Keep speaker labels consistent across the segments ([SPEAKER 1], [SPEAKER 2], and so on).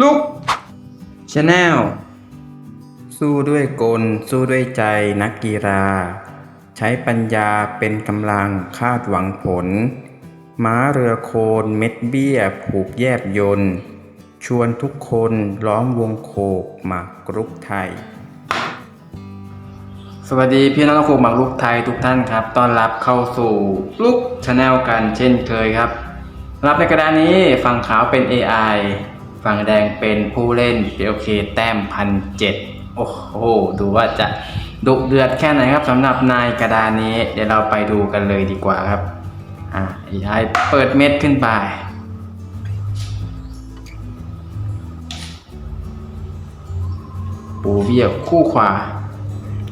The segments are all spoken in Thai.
[SPEAKER 1] ลุกชาแนลสู้ด้วยกล สู้ด้วยใจนักกีฬา ใช้ปัญญาเป็นกำลังคาดหวังผล ม้าเรือโคนเม็ดเบี้ย ผูกแยบยนต์ชวนทุกคนล้อมวงโคกหมากรุกไทย สวัสดีพี่น้องนักหมากรุกไทยทุกท่านครับ ต้อนรับเข้าสู่ลุกชาแนลกันเช่นเคยครับ รับในกระดานนี้ฝั่งขาวเป็น AI ฝั่งแดงเป็นผู้เล่น PLK แต้มพันเจ็ดโอ้โห ดูว่าจะดุเดือดแค่ไหนครับสำหรับนายกระดานนี้ เดี๋ยวเราไปดูกันเลยดีกว่าครับ อะ AI เปิดเม็ดขึ้นไปปูเบี้ยวคู่ขวา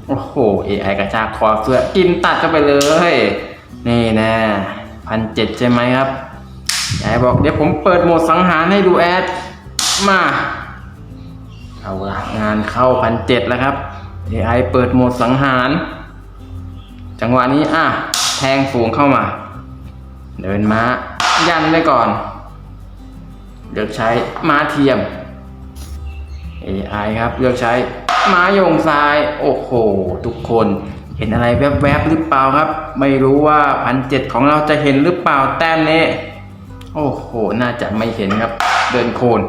[SPEAKER 1] โอ้โห AI กระชากคอเสื้อกินตัดเข้าไปเลย นี่นะพันเจ็ดใช่ไหมครับยายบอกเดี๋ยวผมเปิดโหมดสังหารให้ดูแอด มาเอาละงานเข้าพันเจ็ดแล้วครับ AI เปิดโหมดสังหาร จังหวะนี้อะแทงฝูงเข้ามา เดินม้า ยันไว้ก่อน เลือกใช้ม้าเทียม AI ครับเลือกใช้ม้าโยงซ้าย โอ้โห ทุกคนเห็นอะไรแวบๆหรือเปล่าครับ ไม่รู้ว่าพันเจ็ดของเราจะเห็นหรือเปล่าแต้มนี้ โอ้โห น่าจะไม่เห็นครับ เดินโคน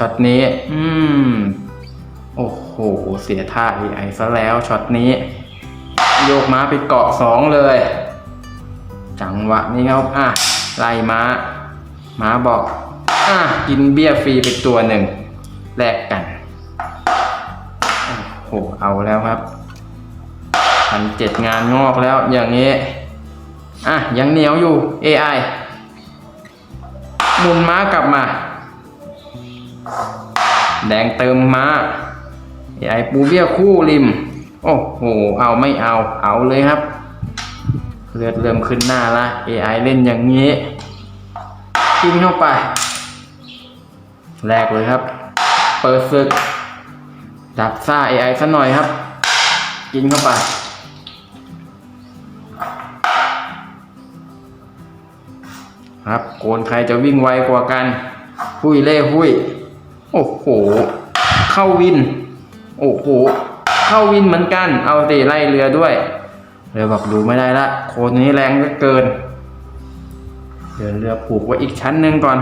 [SPEAKER 1] ช็อตนี้ อืม โอ้โห เสียท่า AI ซะแล้วช็อตนี้ โยกม้าไปเกาะสองเลย จังหวะนี้ครับ อะ ไล่ม้า ม้าบอก อะ กินเบี้ยฟรีไปตัวหนึ่ง แลกกัน โอ้โห เอาแล้วครับพันเจ็ดงานงอกแล้วอย่างนี้ อะ ยังเหนียวอยู่ AI หมุนม้ากลับมา แดงเติมม้า AI ปูเบี้ยคู่ริม โอ้โห เอาไม่เอา เอาเลยครับ เลือดเริ่มขึ้นหน้าละ AI เล่นอย่างนี้กินเข้าไป แรกเลยครับ เปิดศึก ดับซ่า AI สักหน่อยครับ กินเข้าไปครับโกนใครจะวิ่งไวกว่ากัน หุยเล่หุย โอ้โห เข้าวิน โอ้โห เข้าวินเหมือนกัน เอาตีไล่เรือด้วย เรือบอกดูไม่ได้ละ โคนนี้แรงเหลือเกิน เดินเรือผูกไว้อีกชั้นหนึ่งก่อน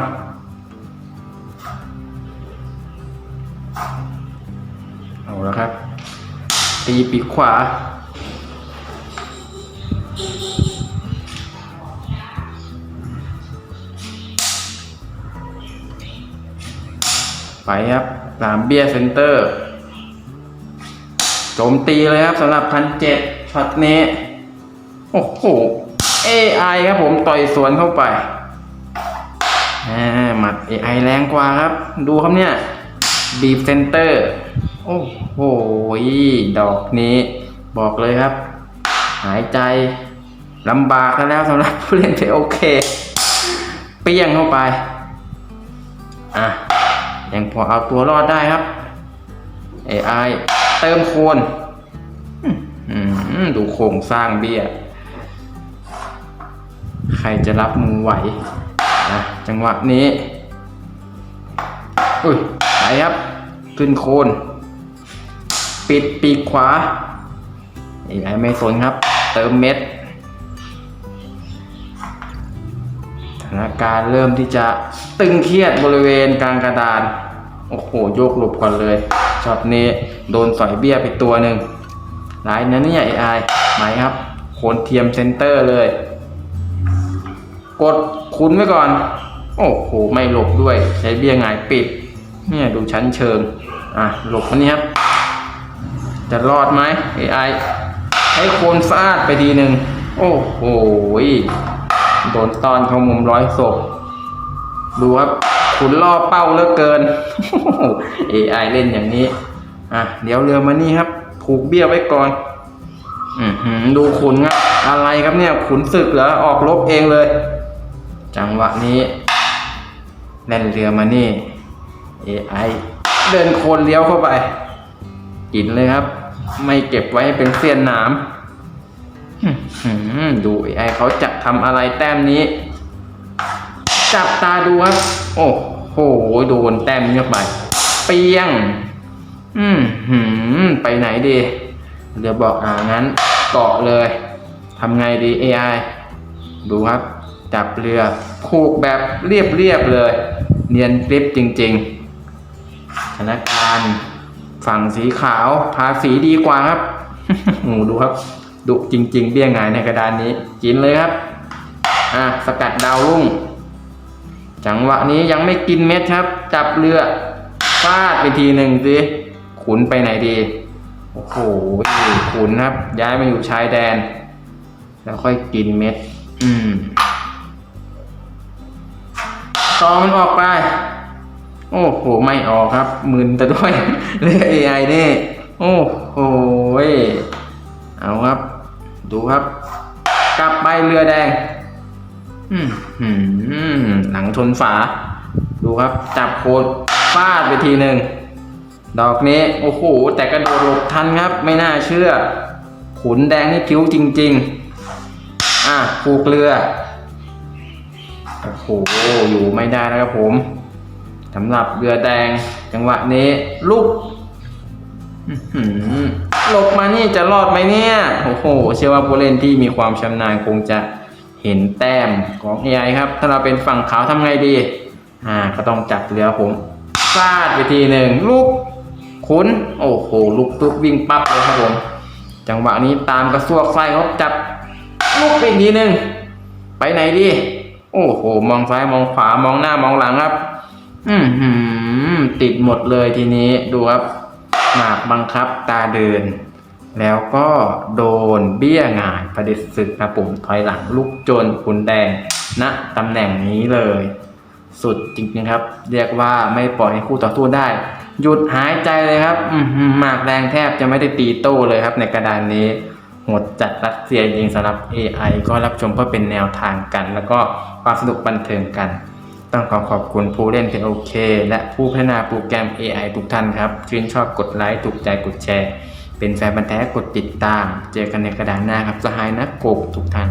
[SPEAKER 1] เอาแล้วครับ ตีปีกขวา ไปครับสามเบียร์เซนเตอร์โจมตีเลยครับสำหรับพันเจ็ดช็อตนี้ โอ้โห AI ครับผมต่อยสวนเข้าไปหมัด AI แรงกว่าครับ ดูครับเนี่ยบีบเซนเตอร์ โอ้โห ดอกนี้ บอกเลยครับ หายใจลำบากแล้วสำหรับผู้เล่นเพโอเค เปี้ยงเข้าไป อะ ยังพอเอาตัวรอดได้ครับ AI เติมโคนดูโครงสร้างเบี้ย ใครจะรับมือไหวนะจังหวะนี้ อุ้ยไปครับ ขึ้นโคน ปิดปีกขวา AI ไม่สนครับ เติมเม็ด ถานการณ์เริ่มที่จะตึงเครียดบริเวณกลางกระดาน โอ้โห โยกหลบก่อนเลยช็อตนี้โดนสอยเบี้ยไปตัวหนึ่งหลายนะเนี่ย AI ไหมครับโคนเทียมเซนเตอร์เลย กดคุ้นไว้ก่อน โอ้โห ไม่หลบด้วย ใช้เบี้ยหงายปิด เนี่ยดูชั้นเชิง อะ หลบคนนี้ครับ จะรอดไหม AI ให้โคนฟาดไปทีหนึ่งโอ้โห โดนตอนเข้ามุมร้อยศพดูครับขุนล่อเป้าเลือเกิน AI เล่นอย่างนี้ อะ เดี๋ยวเรือมานี่ครับ ผูกเบี้ยไว้ก่อน อือหือดูขุนครับ อะไรครับเนี่ย ขุนศึกเหรอ ออกรบเองเลย จังหวะนี้แล่นเรือมานี่ AI เดินโคนเลี้ยวเข้าไป กินเลยครับ ไม่เก็บไว้เป็นเสี้ยนหนา มอื้อหือดู AI เขาจะทำอะไรแต้มนี้ จับตาดูครับ โอ้โหโดนแต้มเงียบไป เปียง อืมหืมไปไหนดี เดี๋ยวบอกอ่างั้นเกาะเลยทำไงดี AI ดูครับ จับเรือผูกแบบเรียบๆเลย เนียนกริบจริงๆสถานการณ์ฝั่งสีขาวทาสีดีกว่าครับหมูดูครับ ดุจริง ๆ เบี้ยงายในกระดานนี้ กินเลยครับ อะสกัดดาวรุ่ง จังหวะนี้ยังไม่กินเม็ดครับ จับเรือฟาดไปทีหนึ่งสิขุนไปไหนดี โอ้โหขุนครับ ย้ายมาอยู่ชายแดน แล้วค่อยกินเม็ด อืมตองมันออกไป โอ้โห ไม่ออกครับมึนแต่ด้วยเรือ AI นี่ โอ้โห เอาครับ ดูครับ กลับไปเรือแดงอืมหืมหลังชนฝา ดูครับ จับโคดฟาดไปทีหนึ่ง ดอกนี้ โอ้โห แต่กระโดดหลบทันครับ ไม่น่าเชื่อ ขุนแดงนี่คิ้วจริง ๆ อะผูกเรือ โอ้โห อยู่ไม่ได้แล้วครับผมสำหรับเรือแดง จังหวะนี้ลุก หลบมานี่จะรอดไหมเนี่ย โอ้โห เชื่อว่าผู้เล่นที่มีความชำนาญคงจะเห็นแต้มของ AI ครับ ถ้าเราเป็นฝั่งขาวทำไงดี อ่า ก็ต้องจับเรือผมฟาดไปทีหนึ่งลุกขุนโอ้โหลุกปุ๊บวิ่งปั๊บเลยครับผม จังหวะนี้ตามกระซวกไส้เขาจับลุกไปอีกทีหนึ่งไปไหนดี โอ้โห มองซ้ายมองขวามองหน้ามองหลังครับ อืมติดหมดเลยทีนี้ดูครับ หมากบังคับตาเดิน แล้วก็โดนเบี้ยงายประเด็จศึกครับผมถอยหลังลุกจนคุณแดงณตำแหน่งนี้เลย สุดจริงๆครับ เรียกว่าไม่ปล่อยให้คู่ต่อสู้ได้ หยุดหายใจเลยครับหมากแรงแทบจะไม่ได้ตีโต้เลยครับในกระดานนี้หมดจัดรัสเซียจริงสำหรับ AI ก็รับชมเพื่อเป็นแนวทางกัน แล้วก็ความสนุกบันเทิงกัน ต้องขอขอบคุณผู้เล่นเพจโอเค และผู้พัฒนาโปรแกรม AI ทุกท่านครับชื่นชอบกดไลค์ถูกใจกดแชร์ เป็นแฟนบันแท้กดติดตาม เจอกันในกระดานหน้าครับสหายนักโกบทุกท่าน